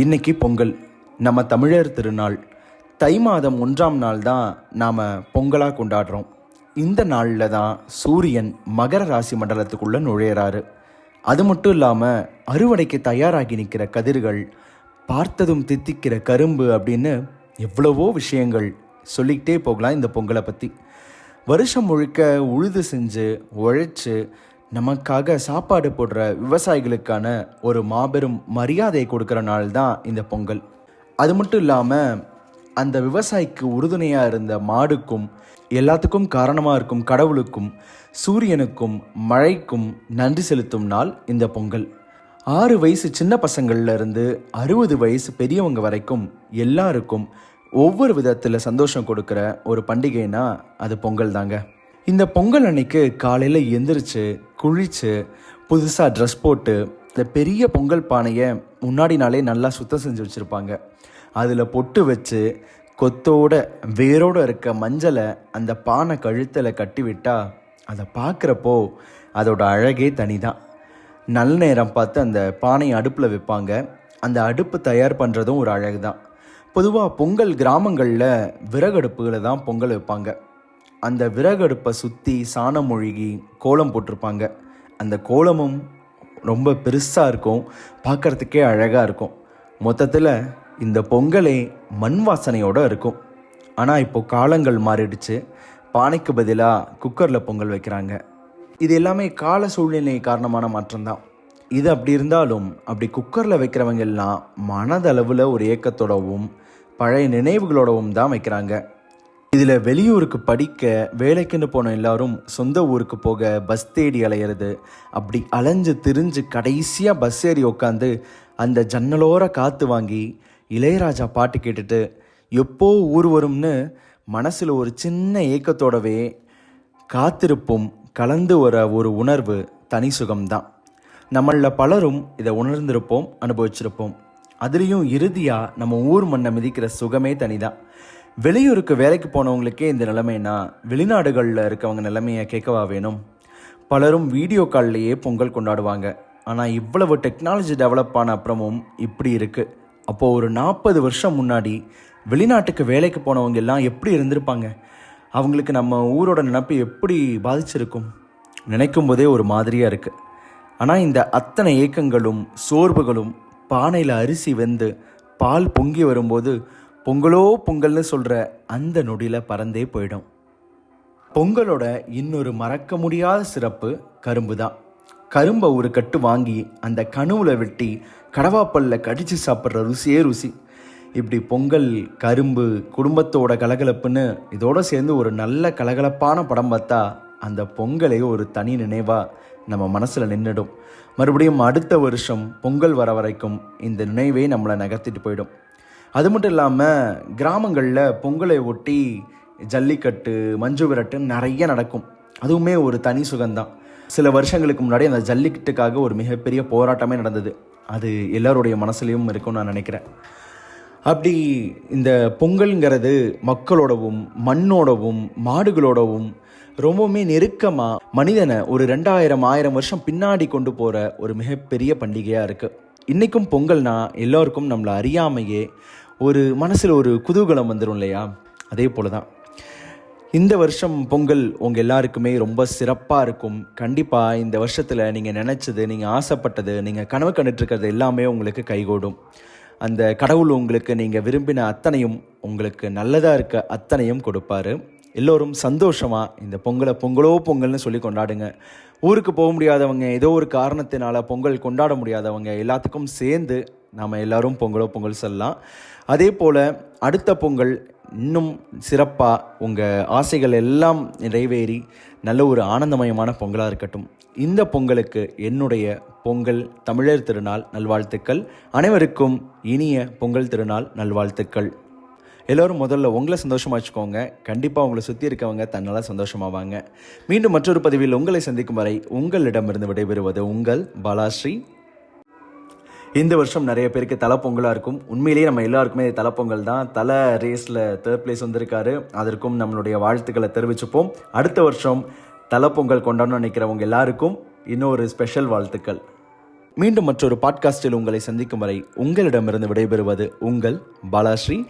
இன்னைக்கு பொங்கல். நம்ம தமிழர் திருநாள். தை மாதம் ஒன்றாம் நாள் தான் நாம் பொங்கலாக கொண்டாடுறோம். இந்த நாளில் தான் சூரியன் மகர ராசி மண்டலத்துக்குள்ளே நுழையிறாரு. அது மட்டும் இல்லாமல் அறுவடைக்கு தயாராகி நிற்கிற கதிர்கள் பார்த்ததும் தித்திக்கிற கரும்பு அப்படின்னு எவ்வளவோ விஷயங்கள் சொல்லிக்கிட்டே போகலாம் இந்த பொங்கலை பற்றி வருஷம் முழுக்க உழுது செஞ்சு உழைச்சி நமக்காக சாப்பாடு போடுற விவசாயிகளுக்கான ஒரு மாபெரும் மரியாதை கொடுக்குற நாள் தான் இந்த பொங்கல். அது மட்டும் இல்லாமல் அந்த விவசாயிக்கு உறுதுணையாக இருந்த மாடுக்கும் எல்லாத்துக்கும் காரணமாக இருக்கும் கடவுளுக்கும் சூரியனுக்கும் மழைக்கும் நன்றி செலுத்தும் நாள் இந்த பொங்கல். ஆறு வயசு சின்ன பசங்கள்லேருந்து அறுபது வயசு பெரியவங்க வரைக்கும் எல்லாருக்கும் ஒவ்வொரு விதத்தில் சந்தோஷம் கொடுக்குற ஒரு பண்டிகைனா அது பொங்கல் தாங்க இந்த பொங்கல் அன்னைக்கு காலையில் எந்திரிச்சு குளிச்சு புதுசாக ட்ரெஸ் போட்டு இந்த பெரிய பொங்கல் பானையை முன்னாடி நாளே நல்லா சுத்தம் செஞ்சு வச்சுருப்பாங்க. அதில் பொட்டு வச்சு கொத்தோட வேரோடு இருக்க மஞ்சளை அந்த பானை கழுத்தில் கட்டி விட்டால் அதை பார்க்குறப்போ அதோட அழகே தனிதான். நல்ல நேரம் பார்த்து அந்த பானையை அடுப்பில் வைப்பாங்க. அந்த அடுப்பு தயார் பண்ணுறதும் ஒரு அழகு தான் பொதுவாக பொங்கல் கிராமங்களில் விறகடுப்புகளை தான் பொங்கல் வைப்பாங்க. அந்த விறகடுப்பை சுற்றி சாணம் மொழிகி கோலம் போட்டிருப்பாங்க. அந்த கோலமும் ரொம்ப பெருசாக இருக்கும் பார்க்கறதுக்கே அழகாக இருக்கும். மொத்தத்தில் இந்த பொங்கலே மண் வாசனையோடு இருக்கும். ஆனால் இப்போது காலங்கள் மாறிடுச்சு. பானைக்கு பதிலாக குக்கரில் பொங்கல் வைக்கிறாங்க. இது எல்லாமே கால சூழ்நிலை காரணமான மாற்றம்தான். இது அப்படி இருந்தாலும் அப்படி குக்கரில் வைக்கிறவங்க எல்லாம் மனதளவில் ஒரு ஏக்கத்தோடவும் பழைய நினைவுகளோடவும் தான் வைக்கிறாங்க. இதில் வெளியூருக்கு படிக்க வேலைக்குன்னு போன எல்லாரும் சொந்த ஊருக்கு போக பஸ் தேடி அலையிறது. அப்படி அலைஞ்சு திரிஞ்சு கடைசியாக பஸ் ஏறி உட்காந்து அந்த ஜன்னலோர காற்று வாங்கி இளையராஜா பாட்டு கேட்டுட்டு எப்போ ஊர் வரும்னு மனசில் ஒரு சின்ன ஏக்கத்தோடவே காத்திருப்பும் கலந்து வர ஒரு உணர்வு தனி சுகம்தான். நம்மளில் பலரும் இதை உணர்ந்திருப்போம் அனுபவிச்சிருப்போம். அதுலேயும் இறுதியாக நம்ம ஊர் மண்ணை மிதிக்கிற சுகமே தனிதான். வெளியூருக்கு வேலைக்கு போனவங்களுக்கே இந்த நிலைமைனா வெளிநாடுகளில் இருக்கவங்க நிலைமையை கேட்கவா வேணும்? பலரும் வீடியோ கால்லையே பொங்கல் கொண்டாடுவாங்க. ஆனால் இவ்வளவு டெக்னாலஜி டெவலப் ஆன அப்புறமும் இப்படி இருக்குது அப்போது ஒரு நாற்பது வருஷம் முன்னாடி வெளிநாட்டுக்கு வேலைக்கு போனவங்க எல்லாம் எப்படி இருந்திருப்பாங்க? அவங்களுக்கு நம்ம ஊரோட நினப்பு எப்படி பாதிச்சிருக்கும்? நினைக்கும் போதே ஒரு மாதிரியாக இருக்குது ஆனால் இந்த அத்தனை ஏக்கங்களும் சோர்வுகளும் பானையில் அரிசி வெந்து பால் பொங்கி வரும்போது பொங்கலோ பொங்கல்னு சொல்கிற அந்த நொடியில் பறந்தே போயிடும். பொங்கலோட இன்னொரு மறக்க முடியாத சிறப்பு கரும்பு தான் கரும்பை ஒரு கட்டு வாங்கி அந்த கணுவில் வெட்டி கடவாப்பல்ல கடிச்சு சாப்பிட்ற ருசியே ருசி. இப்படி பொங்கல் கரும்பு குடும்பத்தோட கலகலப்புன்னு இதோடு சேர்ந்து ஒரு நல்ல கலகலப்பான படம் பார்த்தா அந்த பொங்கலே ஒரு தனி நினைவாக நம்ம மனசில் நின்றுடும் மறுபடியும் அடுத்த வருஷம் பொங்கல் வர வரைக்கும் இந்த நினைவே நம்மளை நகர்த்திட்டு போயிடும். அது மட்டும் இல்லாமல் கிராமங்களில் பொங்கலை ஒட்டி ஜல்லிக்கட்டு மஞ்சு விரட்டுன்னு நிறைய நடக்கும். அதுவுமே ஒரு தனி சுகம்தான். சில வருஷங்களுக்கு முன்னாடி அந்த ஜல்லிக்கட்டுக்காக ஒரு மிகப்பெரிய போராட்டமே நடந்தது. அது எல்லோருடைய மனசுலையும் இருக்கும்னு நான் நினைக்கிறேன். அப்படி இந்த பொங்கல்ங்கிறது மக்களோடவும் மண்ணோடவும் மாடுகளோடவும் ரொம்பவுமே நெருக்கமாக மனிதனை ஒரு ரெண்டாயிரம் ஆயிரம் வருஷம் பின்னாடி கொண்டு போகிற ஒரு மிகப்பெரிய பண்டிகையாக இருக்குது இன்றைக்கும் பொங்கல்னா எல்லோருக்கும் நம்மளை அறியாமையே ஒரு மனசில் ஒரு குதூகலம் வந்துடும் இல்லையா? அதே போல தான் இந்த வருஷம் பொங்கல் உங்கள் எல்லாருக்குமே ரொம்ப சிறப்பாக இருக்கும். கண்டிப்பாக இந்த வருஷத்தில் நீங்கள் நினச்சது நீங்கள் ஆசைப்பட்டது நீங்கள் கனவு கண்டுட்டு இருக்கிறது எல்லாமே உங்களுக்கு கைகூடும். அந்த கடவுள் உங்களுக்கு நீங்கள் விரும்பின அத்தனையும் உங்களுக்கு நல்லதாக இருக்க அத்தனையும் கொடுப்பாரு. எல்லோரும் சந்தோஷமாக இந்த பொங்கலை பொங்கலோ பொங்கல்னு சொல்லி கொண்டாடுங்க. ஊருக்கு போக முடியாதவங்க ஏதோ ஒரு காரணத்தினால பொங்கல் கொண்டாட முடியாதவங்க எல்லாத்துக்கும் சேர்ந்து நாம் எல்லோரும் பொங்கலோ பொங்கல் சொல்லலாம். அதே போல் அடுத்த பொங்கல் இன்னும் சிறப்பாக உங்கள் ஆசைகள் எல்லாம் நிறைவேறி நல்ல ஒரு ஆனந்தமயமான பொங்கலாக இருக்கட்டும். இந்த பொங்கலுக்கு என்னுடைய பொங்கல் தமிழர் திருநாள் நல்வாழ்த்துக்கள். அனைவருக்கும் இனிய பொங்கல் திருநாள் நல்வாழ்த்துக்கள். எல்லோரும் முதல்ல உங்களை சந்தோஷமாக வச்சுக்கோங்க. கண்டிப்பாக உங்களை சுற்றி இருக்கவங்க தன்னால் சந்தோஷமாவாங்க. மீண்டும் மற்றொரு பதிவில் உங்களை சந்திக்கும் வரை உங்களிடமிருந்து விடைபெறுவது உங்கள் பாலாஸ்ரீ. இந்த வருஷம் நிறைய பேருக்கு தலைப்பொங்கலாக இருக்கும். உண்மையிலேயே நம்ம எல்லாருக்குமே தலைப்பொங்கல் தான். தலை ரேஸில் தேர்ட் பிளேஸ் வந்திருக்காரு. அதற்கும் நம்மளுடைய வாழ்த்துக்களை தெரிவிச்சுப்போம். அடுத்த வருஷம் தலைப்பொங்கல் கொண்டாடணும்னு நினைக்கிறவங்க எல்லாருக்கும் இன்னொரு ஸ்பெஷல் வாழ்த்துக்கள். மீண்டும் மற்றொரு பாட்காஸ்டில் உங்களை சந்திக்கும் வரை உங்களிடமிருந்து விடைபெறுவது உங்கள் பாலாஸ்ரீ.